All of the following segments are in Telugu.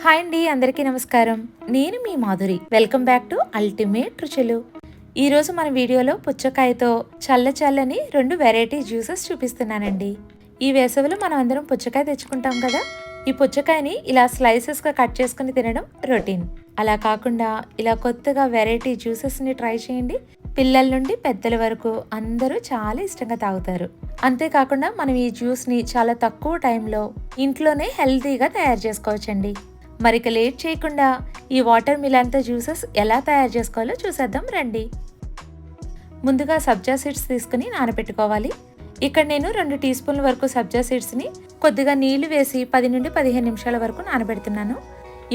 హాయ్ అండి అందరికీ నమస్కారం. నేను మీ Madhuri. Welcome back to ultimate Ruchulu ఈరోజు మన వీడియోలో పుచ్చకాయతో చల్ల చల్లని రెండు వెరైటీ జ్యూసెస్ చూపిస్తున్నానండి. ఈ వేసవిలో మనం అందరం పుచ్చకాయ తెచ్చుకుంటాం కదా? ఈ పుచ్చకాయని ఇలా స్లైసెస్గా కట్ చేసుకుని తినడం రొటీన్ అలా కాకుండా ఇలా కొత్తగా వెరైటీ జ్యూసెస్ని ట్రై చేయండి. పిల్లల నుండి పెద్దల వరకు అందరూ చాలా ఇష్టంగా తాగుతారు. అంతేకాకుండా మనం ఈ జ్యూస్ని చాలా తక్కువ టైంలో ఇంట్లోనే హెల్తీగా తయారు చేసుకోవచ్చండి. మరిక లేట్ చేయకుండా ఈ వాటర్ మిలాన్తో జ్యూసెస్ ఎలా తయారు చేసుకోవాలో చూసేద్దాం రండి. ముందుగా సబ్జా సీడ్స్ తీసుకుని నానబెట్టుకోవాలి ఇక్కడ నేను రెండు టీ స్పూన్ల వరకు సబ్జా సీడ్స్ని కొద్దిగా నీళ్ళు వేసి పది నుండి పదిహేను నిమిషాల వరకు నానబెడుతున్నాను.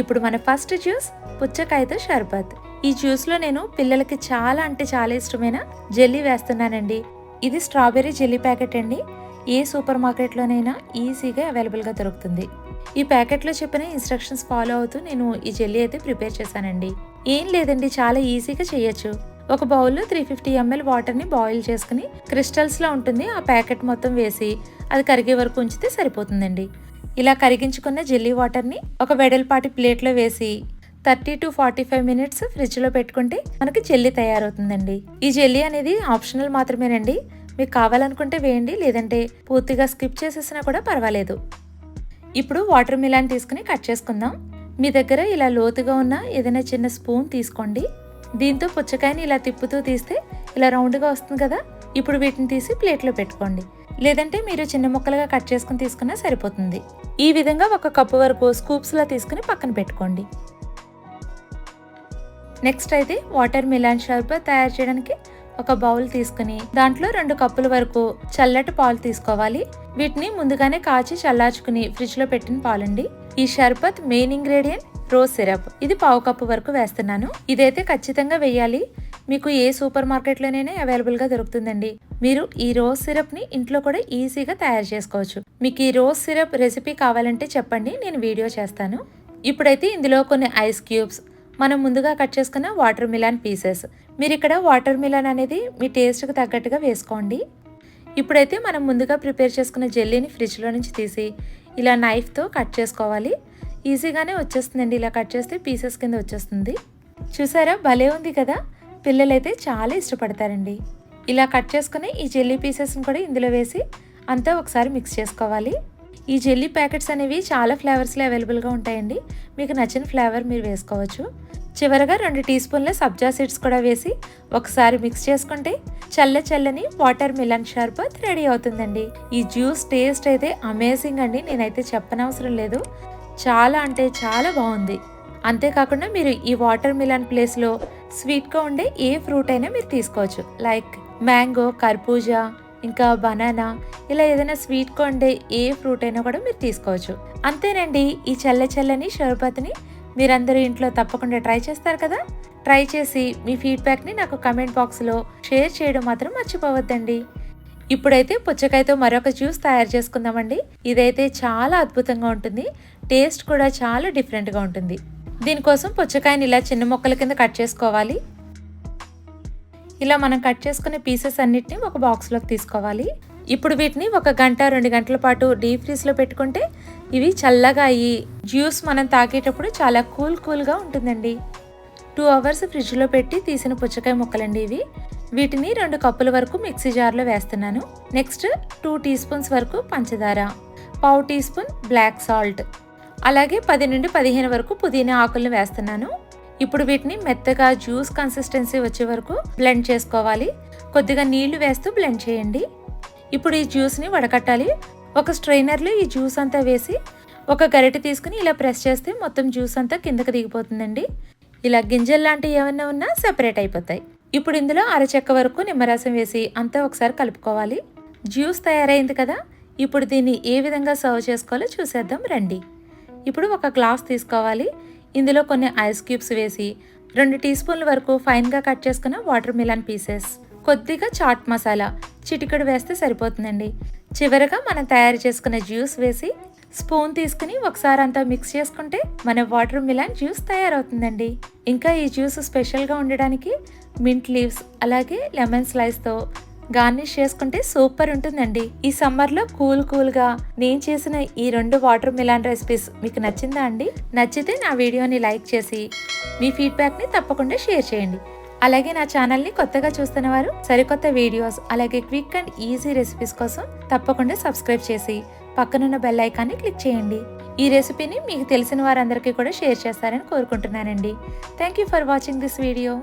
ఇప్పుడు మన ఫస్ట్ జ్యూస్ పుచ్చకాయతో షర్బత్. ఈ జ్యూస్లో నేను పిల్లలకి చాలా అంటే చాలా ఇష్టమైన జెల్లీ వేస్తున్నానండి. ఇది స్ట్రాబెర్రీ జెల్లీ ప్యాకెట్ అండి. ఏ సూపర్ మార్కెట్లోనైనా ఈజీగా అవైలబుల్గా దొరుకుతుంది. ఈ ప్యాకెట్లో చెప్పిన ఇన్స్ట్రక్షన్స్ ఫాలో అవుతూ నేను ఈ జెల్లీ అయితే ప్రిపేర్ చేశానండి. ఏం లేదండి చాలా ఈజీగా చేయొచ్చు. ఒక బౌల్లో త్రీ ఫిఫ్టీ ఎంఎల్ వాటర్ని బాయిల్ చేసుకుని క్రిస్టల్స్లో ఉంటుంది ఆ ప్యాకెట్ మొత్తం వేసి అది కరిగే వరకు ఉంచితే సరిపోతుందండి. ఇలా కరిగించుకున్న జెల్లీ వాటర్ని ఒక వెడల్పాటి ప్లేట్లో వేసి thirty to forty five minutes ఫ్రిడ్జ్లో పెట్టుకుంటే మనకి జెల్లీ తయారవుతుందండి. ఈ జెల్లీ అనేది ఆప్షనల్ మాత్రమేనండి. మీకు కావాలనుకుంటే వేయండి లేదంటే పూర్తిగా స్కిప్ చేసేసినా కూడా పర్వాలేదు. ఇప్పుడు వాటర్ మిలాన్ తీసుకుని కట్ చేసుకుందాం. మీ దగ్గర ఇలా లోతుగా ఉన్న ఏదైనా చిన్న స్పూన్ తీసుకోండి. దీంతో పుచ్చకాయని ఇలా తిప్పుతూ తీస్తే ఇలా రౌండ్గా వస్తుంది కదా? ఇప్పుడు వీటిని తీసి ప్లేట్లో పెట్టుకోండి. లేదంటే మీరు చిన్న ముక్కలుగా కట్ చేసుకుని తీసుకున్నా సరిపోతుంది. ఈ విధంగా ఒక కప్పు వరకు స్కూప్స్లా తీసుకుని పక్కన పెట్టుకోండి. నెక్స్ట్ అయితే వాటర్ మిలాన్ షర్బత్ తయారు చేయడానికి ఒక బౌల్ తీసుకుని దాంట్లో రెండు కప్పుల వరకు చల్లటి పాలు తీసుకోవాలి. వీటిని ముందుగానే కాచి చల్లార్చుకుని ఫ్రిడ్జ్లో పెట్టిన పాలండి. ఈ షర్బత్ మెయిన్ ఇంగ్రీడియంట్ రోజ్ సిరప్ ఇది పావు కప్పు వరకు వేస్తున్నాను. ఇదైతే ఖచ్చితంగా వేయాలి. మీకు ఏ సూపర్ మార్కెట్లోనైనా అవైలబుల్గా దొరుకుతుందండి. మీరు ఈ రోజ్ సిరప్ని ఇంట్లో కూడా ఈజీగా తయారు చేసుకోవచ్చు. మీకు ఈ రోజ్ సిరప్ రెసిపీ కావాలంటే చెప్పండి నేను వీడియో చేస్తాను. ఇప్పుడైతే ఇందులో కొన్ని ఐస్ క్యూబ్స్ మనం ముందుగా కట్ చేసుకున్న వాటర్ మిలాన్ పీసెస్. మీరు ఇక్కడ వాటర్ మిలాన్ అనేది మీ టేస్ట్కి తగ్గట్టుగా వేసుకోండి. ఇప్పుడైతే మనం ముందుగా ప్రిపేర్ చేసుకున్న జెల్లీని ఫ్రిడ్జ్లో నుంచి తీసి ఇలా నైఫ్తో కట్ చేసుకోవాలి. ఈజీగానే వచ్చేస్తుందండి. ఇలా కట్ చేస్తే పీసెస్ కింద వచ్చేస్తుంది. చూసారా? భలే ఉంది కదా? పిల్లలైతే చాలా ఇష్టపడతారండి. ఇలా కట్ చేసుకుని ఈ జెల్లీ పీసెస్ని కూడా ఇందులో వేసి అంతా ఒకసారి మిక్స్ చేసుకోవాలి. ఈ జెల్లీ ప్యాకెట్స్ అనేవి చాలా ఫ్లేవర్స్లో అవైలబుల్గా ఉంటాయండి. మీకు నచ్చిన ఫ్లేవర్ మీరు వేసుకోవచ్చు. చివరగా రెండు టీ స్పూన్ల సబ్జా సీడ్స్ కూడా వేసి ఒకసారి మిక్స్ చేసుకుంటే చల్ల చల్లని వాటర్ మిలన్ షర్బత్ రెడీ అవుతుందండి. ఈ జ్యూస్ టేస్ట్ అయితే అమేజింగ్ అండి. నేనైతే చెప్పనవసరం లేదు. చాలా అంటే చాలా బాగుంది. అంతేకాకుండా మీరు ఈ వాటర్ మిలన్ ప్లేస్లో స్వీట్గా ఉండే ఏ ఫ్రూట్ అయినా మీరు తీసుకోవచ్చు. లైక్ మ్యాంగో కర్బూజా ఇంకా బనానా ఇలా ఏదైనా స్వీట్ కొండే ఏ ఫ్రూట్ అయినా కూడా మీరు తీసుకోవచ్చు. అంతేనండి ఈ చల్ల చల్లని షర్బత్ని మీరందరూ ఇంట్లో తప్పకుండా ట్రై చేస్తారు కదా? ట్రై చేసి మీ ఫీడ్బ్యాక్ని నాకు కమెంట్ బాక్స్లో షేర్ చేయడం మాత్రం మర్చిపోవద్దండి. ఇప్పుడైతే పుచ్చకాయతో మరొక జ్యూస్ తయారు చేసుకుందామండి. ఇదైతే చాలా అద్భుతంగా ఉంటుంది. టేస్ట్ కూడా చాలా డిఫరెంట్గా ఉంటుంది. దీనికోసం పుచ్చకాయని ఇలా చిన్న మొక్కల కింద కట్ చేసుకోవాలి. ఇలా మనం కట్ చేసుకునే పీసెస్ అన్నిటిని ఒక బాక్స్లోకి తీసుకోవాలి. ఇప్పుడు వీటిని ఒక గంట రెండు గంటల పాటు డీప్ ఫ్రీజ్లో పెట్టుకుంటే ఇవి చల్లగా అయ్యి జ్యూస్ మనం తాగేటప్పుడు చాలా కూల్ కూల్గా ఉంటుందండి. టూ అవర్స్ ఫ్రిడ్జ్లో పెట్టి తీసిన పుచ్చకాయ ముక్కలండి ఇవి. వీటిని రెండు కప్పుల వరకు మిక్సీ జార్లో వేస్తున్నాను. నెక్స్ట్ టూ టీ స్పూన్స్ వరకు పంచదార. పావు టీ స్పూన్ బ్లాక్ సాల్ట్ అలాగే పది నుండి పదిహేను వరకు పుదీనా ఆకులను వేస్తున్నాను. ఇప్పుడు వీటిని మెత్తగా జ్యూస్ కన్సిస్టెన్సీ వచ్చే వరకు బ్లెండ్ చేసుకోవాలి. కొద్దిగా నీళ్ళు వేస్తూ బ్లెండ్ చేయండి. ఇప్పుడు ఈ జ్యూస్ని వడకట్టాలి. ఒక స్ట్రైనర్లో ఈ జ్యూస్ అంతా వేసి ఒక గరిటె తీసుకుని ఇలా ప్రెస్ చేస్తే మొత్తం జ్యూస్ అంతా కిందకి దిగిపోతుందండి. ఇలా గింజలు లాంటివి ఏమైనా ఉన్నా సెపరేట్ అయిపోతాయి. ఇప్పుడు ఇందులో అరచెక్క వరకు నిమ్మరసం వేసి అంతా ఒకసారి కలుపుకోవాలి. జ్యూస్ తయారైంది కదా? ఇప్పుడు దీన్ని ఏ విధంగా సర్వ్ చేసుకోవాలో చూసేద్దాం రండి. ఇప్పుడు ఒక గ్లాస్ తీసుకోవాలి. ఇందులో కొన్ని ఐస్ క్యూబ్స్ వేసి రెండు టీ స్పూన్ల వరకు ఫైన్గా కట్ చేసుకున్న వాటర్ మిలన్ పీసెస్ కొద్దిగా చాట్ మసాలా చిటికెడు వేస్తే సరిపోతుందండి. చివరగా మనం తయారు చేసుకున్న జ్యూస్ వేసి స్పూన్ తీసుకుని ఒకసారి అంతా మిక్స్ చేసుకుంటే మన వాటర్ మిలాన్ జ్యూస్ తయారవుతుందండి. ఇంకా ఈ జ్యూస్ స్పెషల్గా ఉండడానికి మింట్ లీవ్స్ అలాగే లెమన్ స్లైస్తో గార్నిష్ చేసుకుంటే సూపర్ ఉంటుందండి. ఈ సమ్మర్లో కూల్ కూల్గా నేను చేసిన ఈ రెండు వాటర్ మిలాన్ రెసిపీస్ మీకు నచ్చిందా అండి? నచ్చితే నా వీడియోని లైక్ చేసి మీ ఫీడ్బ్యాక్ని తప్పకుండా షేర్ చేయండి. అలాగే నా ఛానల్ని కొత్తగా చూస్తున్న వారు సరికొత్త వీడియోస్ అలాగే క్విక్ అండ్ ఈజీ రెసిపీస్ కోసం తప్పకుండా సబ్స్క్రైబ్ చేసి పక్కనున్న బెల్ ఐకాన్ని క్లిక్ చేయండి. ఈ రెసిపీని మీకు తెలిసిన వారందరికీ కూడా షేర్ చేస్తారని కోరుకుంటున్నానండి. Thank you for watching this video.